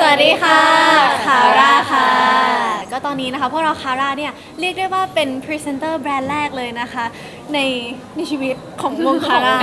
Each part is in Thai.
สวัสดีค่ะ คาร่าค่ะ ก็ตอนนี้นะคะพวกเราคาร่าเนี่ยเรียกได้ว่าเป็นพรีเซนเตอร์แบรนด์แรกเลยนะคะ ในในชีวิตของวงคาร่า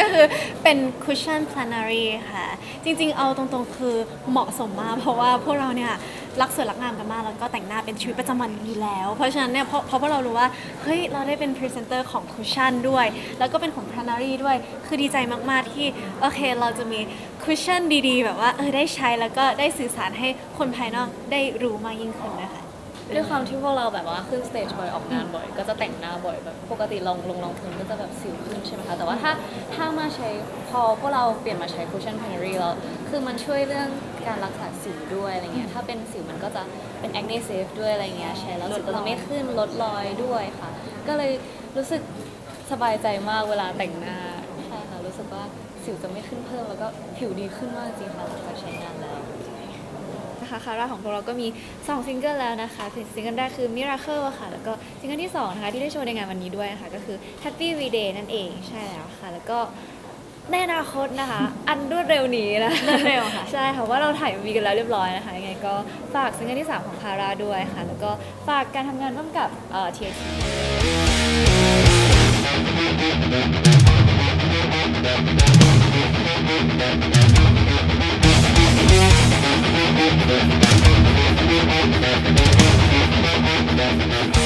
ก็คือเป็น cushion plenary ค่ะ จริงๆ เอาตรงๆ คือเหมาะสมมาก เพราะว่าพวกเราเนี่ยรักสวยรักงามกันมาก แล้วก็แต่งหน้าเป็นชีวิตประจำวันอยู่แล้ว เพราะฉะนั้นเนี่ยเพราะเพราะเรารู้ว่าเฮ้ยเราได้เป็นพรีเซนเตอร์ของ cushion ด้วย แล้วก็เป็นของ plenary ด้วย คือดีใจมากๆที่โอเคเราจะมี cushion ดีๆ แบบว่าเออได้ใช้แล้วก็ได้สื่อสารให้คนภายนอกได้รู้มากยิ่งขึ้นนะคะ ด้วยความที่พวกเราแบบว่าขึ้นสเตจบ่อยออกงานบ่อย ก็จะแต่งหน้าบ่อยแบบปกติลองลงรองพื้นก็จะแบบสิวขึ้นใช่ไหมคะแต่ว่าถ้าถ้ามาใช้พอพวกเราเปลี่ยนมาใช้ cushion plenary แล้วคือมันช่วยเรื่องการรักษาสิวด้วยอะไรเงี้ยถ้าเป็นสิวมันก็จะเป็น acne safe ด้วยอะไรเงี้ยใช้แล้วสิวก็จะไม่ขึ้นลดรอยด้วยค่ะ ก็เลยรู้สึกสบายใจมากเวลาแต่งหน้าใช่ค่ะรู้สึกว่าสิวจะไม่ขึ้นเพิ่มแล้วก็ผิวดีขึ้นมากจริงค่ะหลังจากใช้งานแล้ว นะคะคาร่าของพวกเราก็มี 2 ซิงเกิลแล้วนะคะคือซิงเกิลแรกคือ Miracle อะค่ะ แล้วก็ซิงเกิลที่ 2 นะคะที่ได้โชว์ในงานวันนี้ด้วยนะคะก็คือ Happy V Day นั่นเองใช่แล้วค่ะ แล้วก็ในอนาคตนะคะ อันรวดเร็วนี้นะรวดเร็วค่ะ ใช่ค่ะว่าเราถ่ายวีกันแล้วเรียบร้อยนะคะยังไงก็ฝากซิงเกิลที่ 3 ของคาร่าด้วยค่ะ แล้วก็ฝากการทำงานร่วมกับเอ่อ TRT ค Thank you.